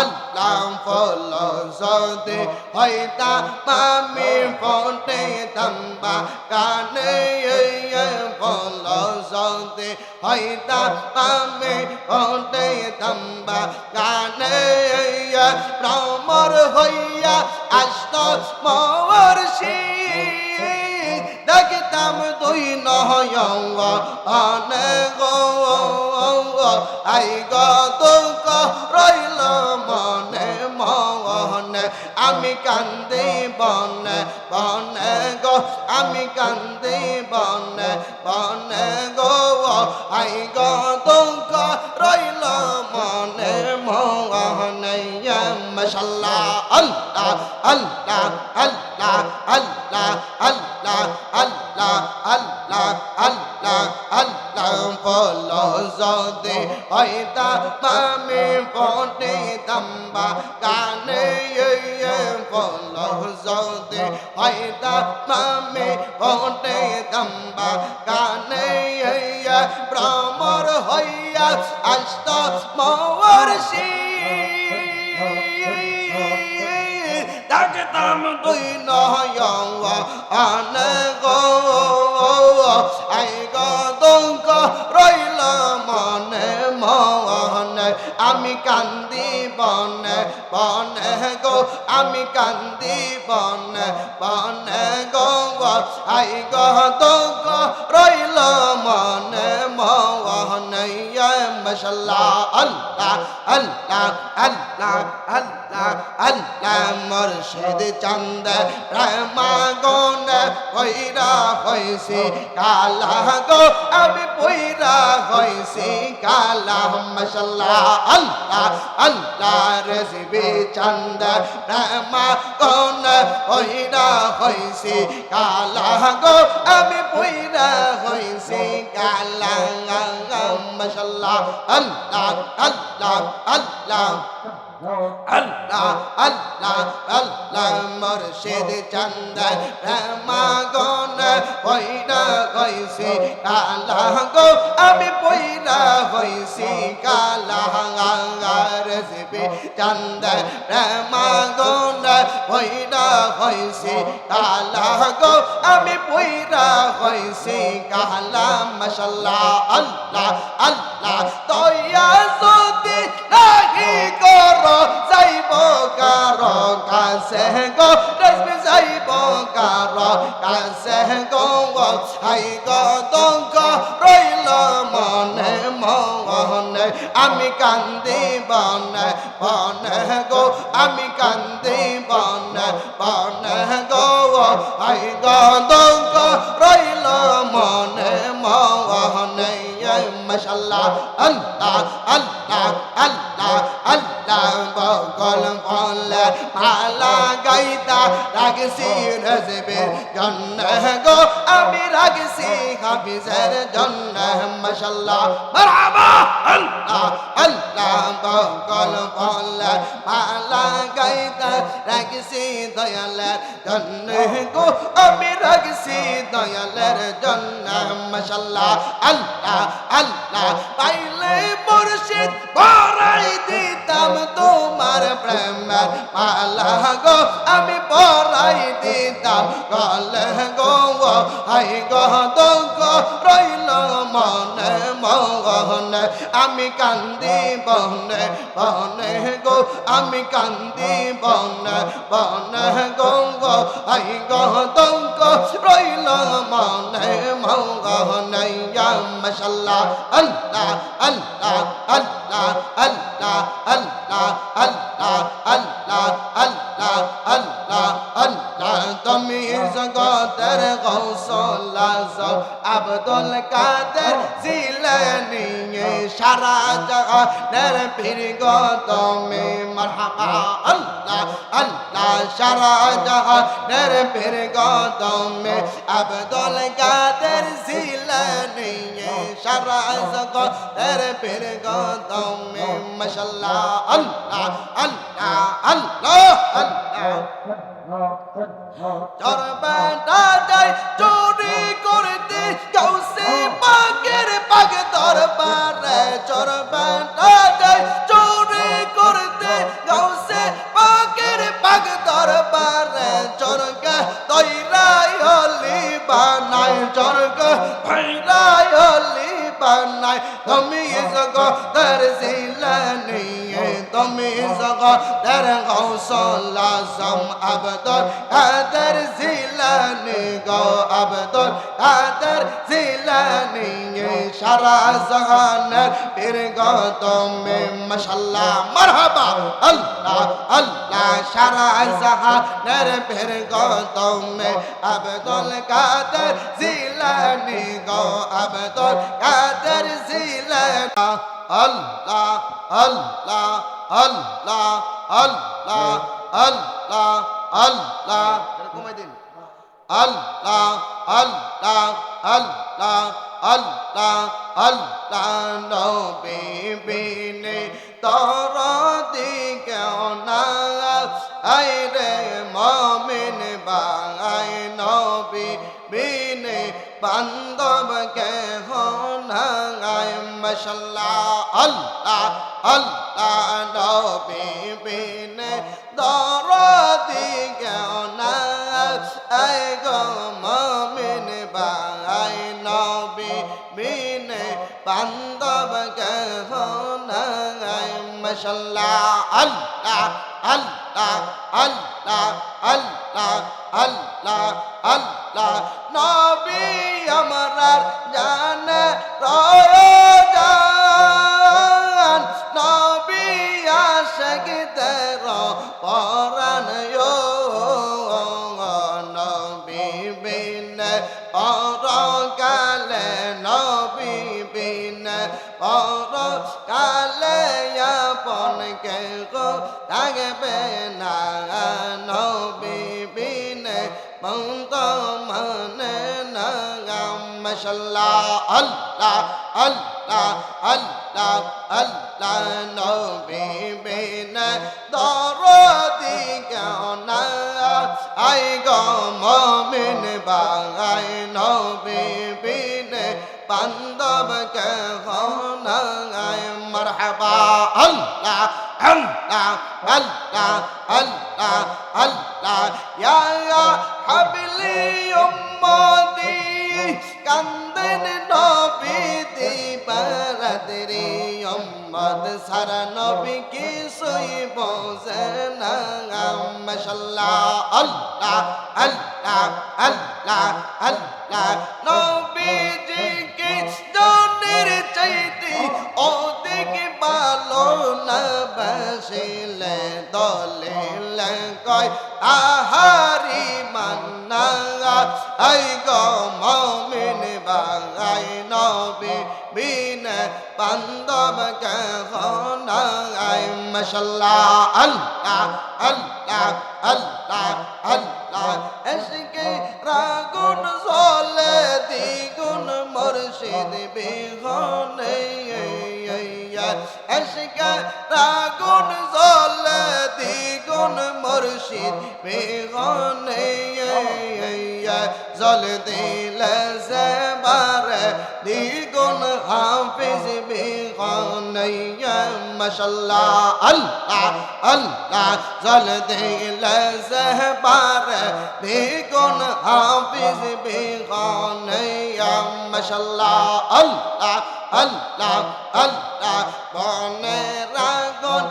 আল্লাহ ফল যদি হইতা মামি ফোটে তম্বা কানে ফল যদি হইতা মামি ফোটে তম্বা কানে ভ্রমর হইয়া আস্ত মর দেখতাম দুই নয় আনে গো আই গো আমি কান্দি বন বন গো আমি কান্দি হইয়া আস্ত মর্ষি দেখতাম তুই নয় আনে গো। আই গো দুঃখ রইল মনে মনে। আমি কান্দি বনে বনে গো, আমি কান্দি বনে বনে গো। আই গো মুর্শিদ চন্দ প্রেমাগন কইরা হইছি, কালা গো, আমি পইরা হইছি, কালা মশাল্লাহ, আল্লাহ আল্লাহ রেসিবি চন্দ প্রেমাগন কইরা হইছি, কালা গো, আমি পইরা হইছি, কালা, মশাল্লাহ, আল্লাহ আল্লাহ আল্লাহ। আল্লাহ আল্লাহ আল্লাহ মুর্শিদ চন্দ প্রেমাগন পয়রা হইছি কালা গো, আমি পয়রা হইছি কালা রসবে চন্দ প্রেমাগন পয়রা হইছি কালা গো, আমি পয়রা হইছি কালা মশাল্লাহ, আল্লাহ আল্লাহ বনে গো আমি কান্দি বন বন গো আই গো দঙ্গ রইল মনে মনে মশাল্লাহ দয়ালের জন্য, মশাল্লাহ, আল্লাহ আল্লাহ। পাইলে মুর্শিদ পরাই দিতাম তোমার প্রেমের মালা গো, আমি পরাই দিতাম। গলে গো হাই গো মনে মনে। আমি কান্দি বনে বনে গো, আমি কান্দি আল্লাহ আল্লাহ আল্লাহ আল্লাহ আল্লাহ আল্লাহ আল্লাহ আল্লাহ তুমি জগতের গৌসল আব্দুল কাদের জিলানি সারা জগতের পীর গো তুমি মারহাবা আল্লাহ আল্লাহ সারা জগতের পীর গো তুমি আব্দুল কাদের জিলানি, সারা জগতের মাশাল্লাহ আল্লাহ আল্লাহ আল্লাহ আল্লাহ। দরবাটা যায় চুরি করতে কাউসে পাগের পাগ দরবারে চরবাটা আবদর কাদের জিলানি গো আবদর কাদের জিলানি সারা জাহানের পীর গো তুমি মাশাল্লাহ মারহাবা, আল্লাহ আল্লাহ, সারা জাহানের পীর গো তুমি আবদুল কাদের জিলানি গো আবদুল কাদের জিলানি, আল্লাহ আল্লাহ আল্লাহ আল্লাহ আল্লাহ আল্লাহ কমাই দিন। আল্লাহ আল্লাহ আল্লাহ আল্লাহ আল্লাহ, নবী বিনে তর দিকে না আই রে মমিন বাঙাই, নবী বিনে বান্ধব কে হোনাই মশাল্লাহ, আল্লাহ আল্লাহ মশাল্লাহ আল্লাহ আল্লাহ আল্লাহ আল্লাহ আল্লাহ আল্লাহ। নবী আমার জান রয়োজান মশাল্লাহ আল্লাহ আল্লাহ আল্লাহ আল্লাহ নবী বিন দরদি না আই গো মমিন বাঙাই নবী বিন বান্ধব কে হোনাই মারহাবা আল্লাহ আল্লাহ আল্লাহ আল্লাহ আল্লাহ ইয়া হাবলি উম্মতি কান্দেন নবী দিবারাদরি উম্মত, সারা নবী কি সই বোঝে না। মাশাল্লাহ আল্লাহ আল্লাহ আল্লাহ আল্লাহ নবীজি কি জনের চাইতে অধিক ভালো না বাসিলে দলে কয় মান্না আই গো মমিন বাঙাই নবী, বিন বান্ধব কে হনাই মশাল্লাহ, আল্লাহ আল্লাহ আল্লাহ আল্লাহ। এসকে রাগুন, জলে দ্বিগুণ, মুর্শিদ বিহনে এসকে রাগুন, জলে দ্বিগুণ, মুর্শিদ বিহনে। জল দিলে সে বারে দ্বিগুণ হাফিজ বিহনে মশাল্লাহ আল্লাহ আল্লাহ জল দিলে সে বারে দ্বিগুণ হাফিজ বিহনে মশাল্লাহ আল্লাহ আল্লাহ আল্লাহ বনে রাগন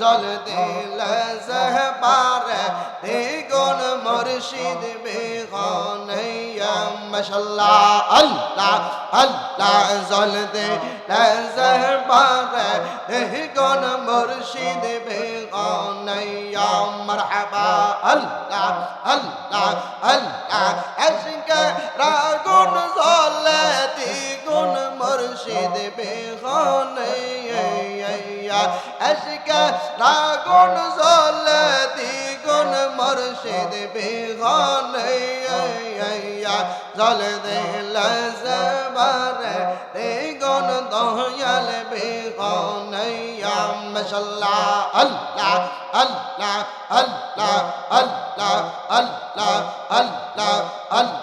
জল দিল সহবার দ্বিগুণ মুর্শিদ বেগন মশাল্লাহ, আল্লাহ আল্লাহ, জল দে নজর পারে গন মুর্শিদ বেগানাইয়া মারহাবা, আল্লাহ আল্লাহ আল্লাহ আশক রাগুন জলে দ্বিগুণ মুর্শিদ বেগানাইয়া আশক রাগুন জলে দ্বিগুণ মুর্শিদ বেগানাইয়া জল দে লজবারে দ্বিগুণ দয়াল বেগানাইয়া মাশাল্লাহ আল্লাহ আল্লাহ আল্লাহ আল্লাহ আল্লাহ আল্লাহ আল্লাহ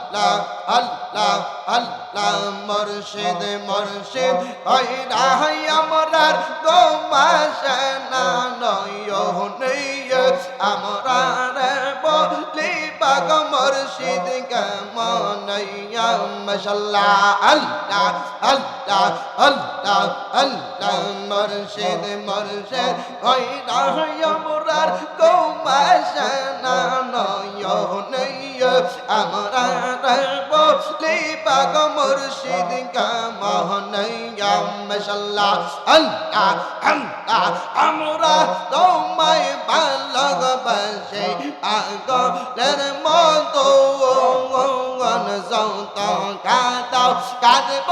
আল্লাহ আল্লাহ মুর্শিদ মুর্শিদ ওই রাহাই আমরার গোমাশনা নয় নেই আমরার বলি, বাগ মর্শিদ গমনইয়া মশাল্লাহ, আল্লাহ আল্লাহ। আল্লাহ আল্লাহ আল্লাহ মরশেদ মরশেদ হই না হই আমরার কৌমাশানা নয় নয় আমরা রব লিবাগ মুর্শিদ কামা নয়া মাশাল্লাহ আল্লাহ আল্লাহ আমরা তোমায় ভালোবাসে আগলের মতো অন কাঁদব।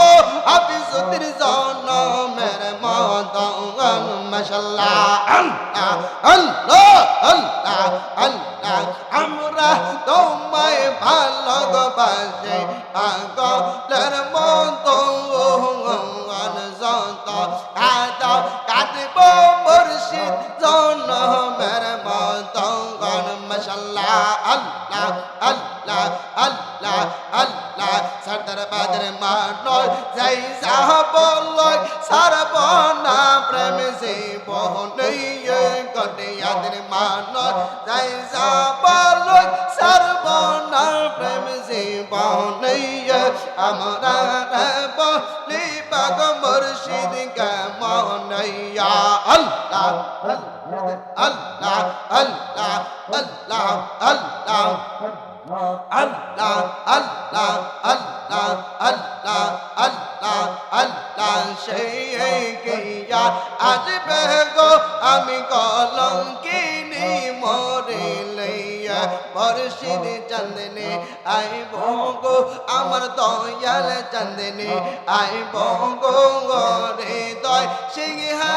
হাফিজুদ্দিন জনমের মতো মাশাল্লাহ আল্লাহ আল্লাহ আল্লাহ আমরা তোমায় ভালোবাসে পাগলের মতো। কাঁদব মুর্শিদ। নেইয়া আমরা রব লিবাগ মুর্শিদ কে মনাইয়া আল্লাহ।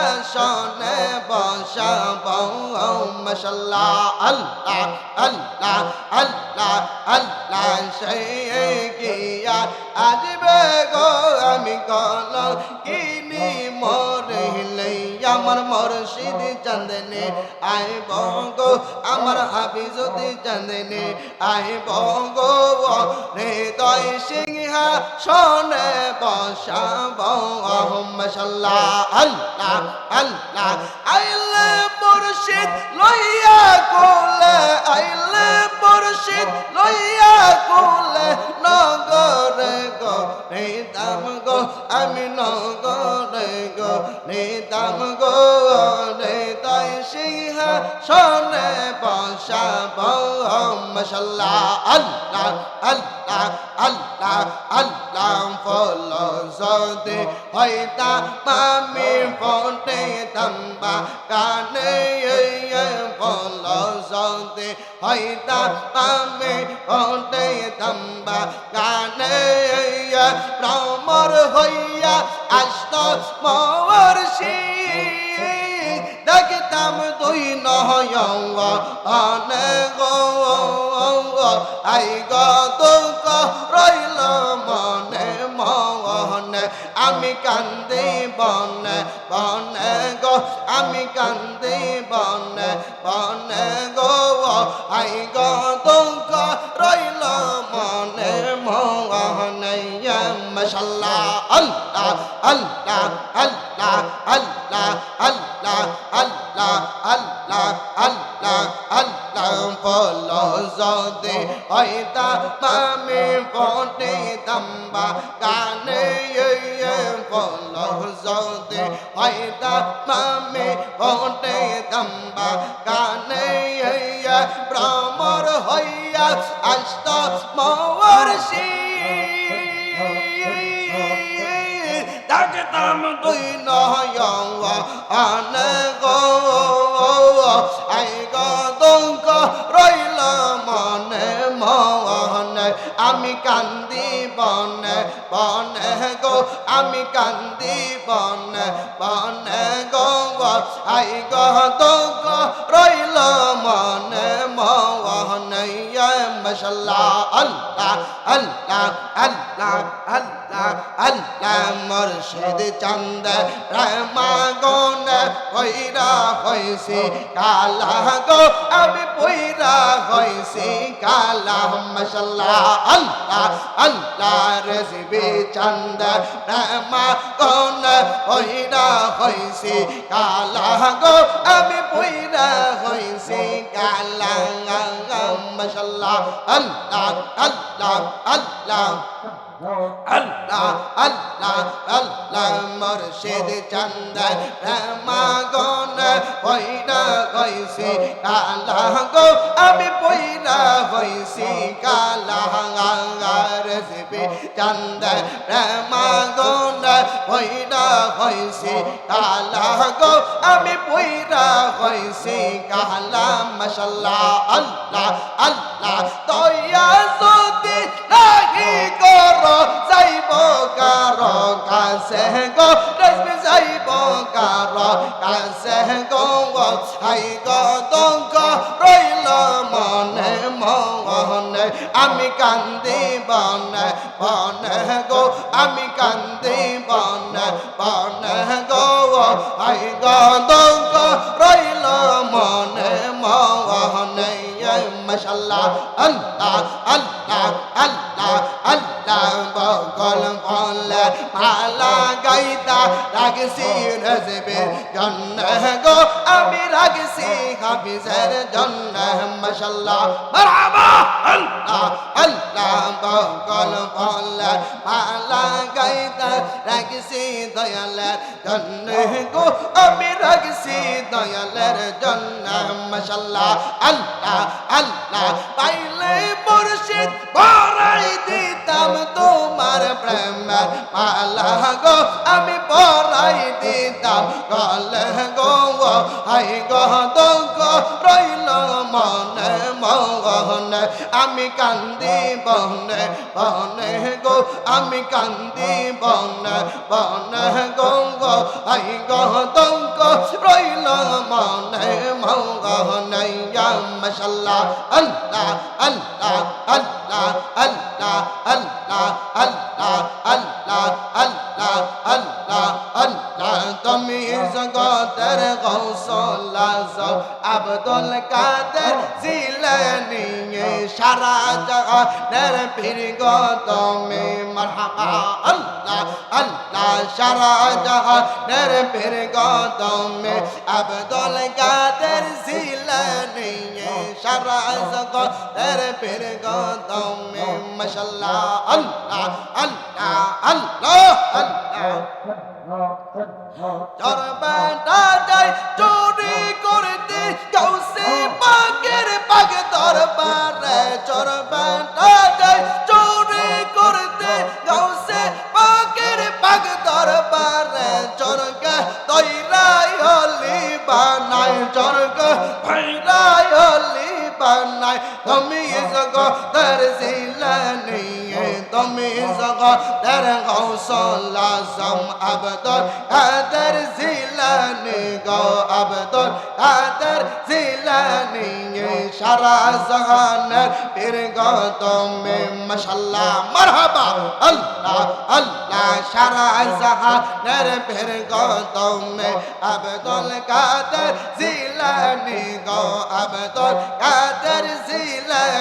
সিংহাসনে বসাব মশাল্লাহ আল্লাহ আল্লাহ আল্লাহ আল্লাহ সেই গিয়া আজ বেগো আমি কল কিনি মরে আমার মুর্শিদ চন্দনে আই বঙ্গো আমার হাফিজুদ্দি চন্দনে আই বঙ্গো হৃদয় সিংহা শোনে বসাব। মশাল্লাহ আল্লাহ আল্লাহ। আইলে মুর্শিদ লইয়া কোলে, আইলে মুর্শিদ লইয়া কোলে, নগরে গো, নিদাম গো, আমি নগরে গো, নিদাম গো নিতাই সিংহা শোনে বসাব। মশাল্লাহ আল্লাহ আল্লাহ আল্লাহ। আল্লাহ ফল সদে হইতা মামি ফোটে তম্বা কানে ফল সদে হইতা মামি ফোটে তম্বা কানে ভ্রমর হইয়া আস্ত মর দেখতাম তুই নয় আনে গো আই গো আমি কান্দে বন বন গো আমি কান্দে বন বন গো আই গো আল্লাহ আল্লাহ বল যদি হয়তা তামে পটে দাম্বা গানে বল যদি হয়তা তামে পটে দাম্বা গানে ভ্রমর হইয়া আস্ত মর্ষি ডাকতাম দুই নয় আনে বনে বনে গো, আমি কান্দি বনে বনে গো আই গো দুঃখ রইল মনে মনে মশাল্লাহ মুর্শিদ চন্দ রহমা গন কইরা হইছি, কালা গো, আমি পইরা হইছি, কালা মশাল্লাহ, আল্লাহ আল্লাহ রেসিবি চন্দ রহমা গন কইরা হইছি, কালা গো, আমি পইরা হইছি, কালা, মশাল্লাহ, আল্লাহ আল্লাহ আল্লাহ। আল্লাহ আল্লাহ আল্লাহ মুর্শিদ চন্দ রমাগন পয়রা হইছি কালা গো আমি পয়রা হইছি কালা রসবে চন্দ রমাগন পয়রা হইছি কালা গো আমি পয়রা হইছি কালা মশাল্লাহ, আল্লাহ আল্লাহ গাইতা রাগসি রজবে জন্ন গো, আমি রাগসি হাফিজের জন্য মশাল্লাহ মারহাবা আল্লাহ আল্লাহ, বকল বল। মালা গাইতা রাগসি দয়ালের জন্য গো, আমি রাগসি দয়ালের জন্য মশাল্লাহ আল্লাহ আল্লাহ, পাইলে মুর্শিদ পরাই দিতাম তোমার প্রেমের মালা গো। আমি পরাই দিতাম, গলে গো হাই গো দঙ্গ রইল মনে মনে। আমি কান্দি বনে বনে গো, আমি কান্দি বনে বনে গো হাই গো রইল মনে মনে। আল্লাহ আল্লাহ। নের পীর গদমে মারহাবা আল্লাহ আল্লাহ সারা জাহান নের পীর গদমে আব্দুল কাদের জিলানি সারা জগত নের পীর গদমে মাশাআল্লাহ আল্লাহ আল্লাহ আল্লাহ আল্লাহ চরবে দাদাই চো নাই। তুমি জগতের জিলা নেই। তুমি জগতের হৌসলা সম আবদর আদর জিলা নেই গো আবদর আদর জিলা নেই। সারা জাহানের পীর গো তুমি মাশাল্লাহ মারহাবা। আল্লাহ আল্লাহ, সারা জাহানের পীর গো তুমি আবদুল কাদের জিলানি গো, আবদুল কাদের জিলানি।